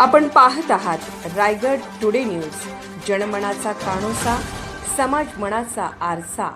आपण पाहत आहात रायगड टुडे न्यूज. जनमनाचा कानोसा समाज मनाचा आरसा.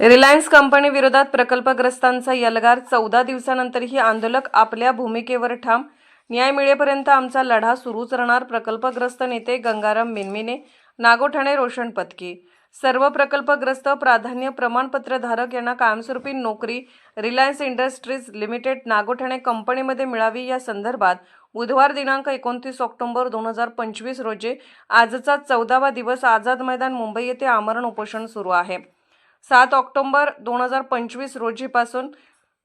रिलायन्स कंपनी विरोधात प्रकल्पग्रस्तांचा यलगार चौदा दिवसानंतरही आंदोलक आपल्या भूमिकेवर ठाम. न्याय मिळेपर्यंत आमचा लढा सुरूच राहणार प्रकल्पग्रस्त नेते गंगाराम मिनमिने नागोठाणे रोशन पत्की. सर्व प्रकल्पग्रस्त प्राधान्य प्रमाणपत्रधारक यांना कायमस्वरूपी नोकरी रिलायन्स इंडस्ट्रीज लिमिटेड नागोठाणे कंपनीमध्ये मिळावी या संदर्भात बुधवार दिनांक एकोणतीस ऑक्टोबर दोन हजार पंचवीस रोजी आजचा चौदावा दिवस आझाद मैदान मुंबई येथे आमरण उपोषण सुरू आहे. सात ऑक्टोबर दोन हजार पंचवीस रोजीपासून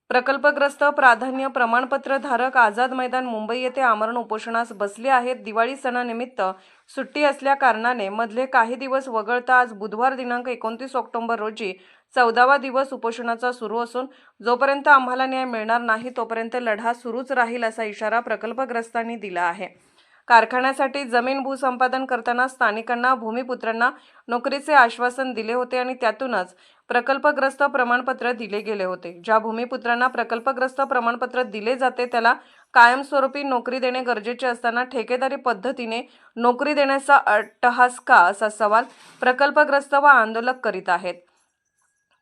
प्रकल्पग्रस्त प्राधान्य प्रमाणपत्रधारक आझाद मैदान मुंबई येथे आमरण उपोषणास बसले आहेत. दिवाळी सणानिमित्त सुट्टी असल्या कारणाने मधले काही दिवस वगळता आज बुधवार दिनांक एकोणतीस ऑक्टोबर रोजी चौदावा दिवस उपोषणाचा सुरू असून जोपर्यंत आम्हाला न्याय मिळणार नाही तोपर्यंत लढा सुरूच राहील असा इशारा प्रकल्पग्रस्तांनी दिला आहे. कारखान्यासाठी जमीन भूसंपादन करताना स्थानिकांना भूमिपुत्रांना नोकरीचे आश्वासन दिले होते आणि त्यातूनच प्रकल्पग्रस्त प्रमाणपत्र दिले गेले होते. ज्या भूमिपुत्रांना प्रकल्पग्रस्त प्रमाणपत्र दिले जाते त्याला कायमस्वरूपी नोकरी देणे गरजेचे असताना ठेकेदारी पद्धतीने नोकरी देण्याचा अट्टहास का असा सवाल प्रकल्पग्रस्त व आंदोलक करीत आहेत.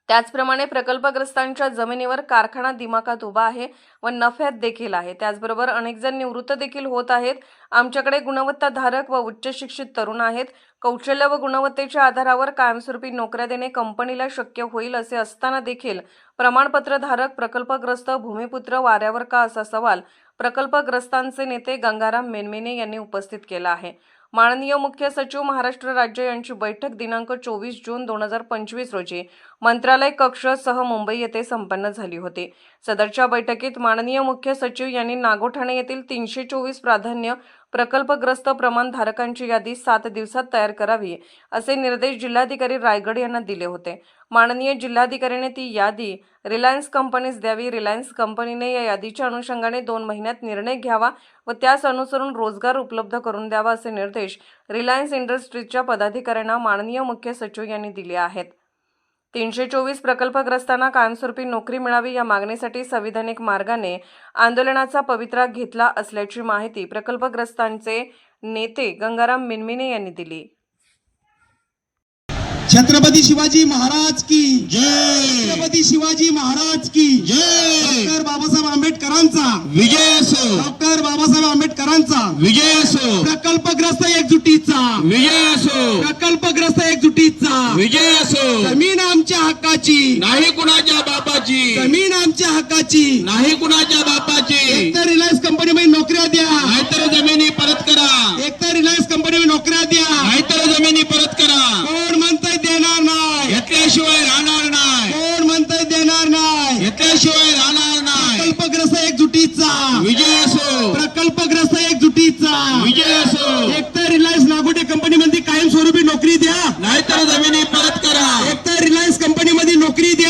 त्याचप्रमाणे प्रकल्पग्रस्तांच्या जमिनीवर कारखाना दिमाखात उभा आहे व नफ्यात देखील आहे. त्याचबरोबर अनेक जण निवृत्त देखील होत आहेत. आमच्याकडे गुणवत्ताधारक व उच्च शिक्षित तरुण आहेत. कौशल्य व गुणवत्तेच्या आधारावर कायमस्वरूपी नोकऱ्या देणे कंपनीला शक्य होईल असे असताना देखील प्रमाणपत्रधारक प्रकल्पग्रस्त भूमिपुत्र वाऱ्यावर का असा सवाल प्रकल्पग्रस्तांचे नेते गंगाराम मेनमेने यांनी उपस्थित केला आहे. माननीय मुख्य सचिव महाराष्ट्र राज्य यांची बैठक दिनांक चोवीस जून दोन हजार पंचवीस रोजी मंत्रालय कक्ष सह मुंबई येथे संपन्न झाली होती. सदरच्या बैठकीत माननीय मुख्य सचिव यांनी नागोठाणे येथील तीनशे चोवीस प्राधान्य प्रकल्पग्रस्त प्रमाणधारकांची यादी सात दिवसात तयार करावी असे निर्देश जिल्हाधिकारी रायगड यांना दिले होते. माननीय जिल्हाधिकाऱ्याने ती यादी रिलायन्स कंपनीस द्यावी. रिलायन्स कंपनीने या यादीच्या अनुषंगाने दोन महिन्यात निर्णय घ्यावा व त्यास अनुसरून रोजगार उपलब्ध करून द्यावा असे निर्देश रिलायन्स इंडस्ट्रीजच्या पदाधिकाऱ्यांना माननीय मुख्य सचिव यांनी दिले आहेत. तीनशे चोवीस प्रकल्पग्रस्तांना कायमस्वरूपी नोकरी मिळावी या मागणीसाठी संविधानिक मार्गाने आंदोलनाचा पवित्रा घेतला असल्याची माहिती प्रकल्पग्रस्तांचे नेते गंगाराम मिनमिने यांनी दिली. छत्रपती शिवाजी महाराज की जय! छत्रपती शिवाजी महाराज की जय! डॉक्टर बाबासाहेब आंबेडकरांचा विजय असो! डॉक्टर बाबासाहेब आंबेडकरांचा विजय असो! प्रकल्पग्रस्त एकजुटीचा विजय असो! प्रकल्पग्रस्त एकजुटीचा विजय असो! जमीन हक्काची. नाही कुणाच्या बापाची. जमीन आमच्या हक्काची. नाही कुणाच्या बापाची. एकतर रिलायन्स कंपनीमध्ये नोकऱ्या द्या. नाहीतर जमिनी परत करा. एकतर रिलायन्स कंपनीमध्ये नोकऱ्या द्या. नाहीतर जमिनी परत करा. कोण म्हणतंय देणार नाही. घेतल्याशिवाय राहणार नाही. कोण म्हणतंय देणार नाही. घेतल्याशिवाय राहणार नाही. प्रकल्पग्रस्त एकजुटीचा. विजय असो. प्रकल्पग्रस्त एकजुटीचा. विजय असो. एकतर रिलायन्स नागोटे कंपनीमध्ये कायमस्वरूपी नोकरी द्या नाहीतर जमिनी परत करा एकतर रिलायन्स कंपनीमध्ये नोकरी द्या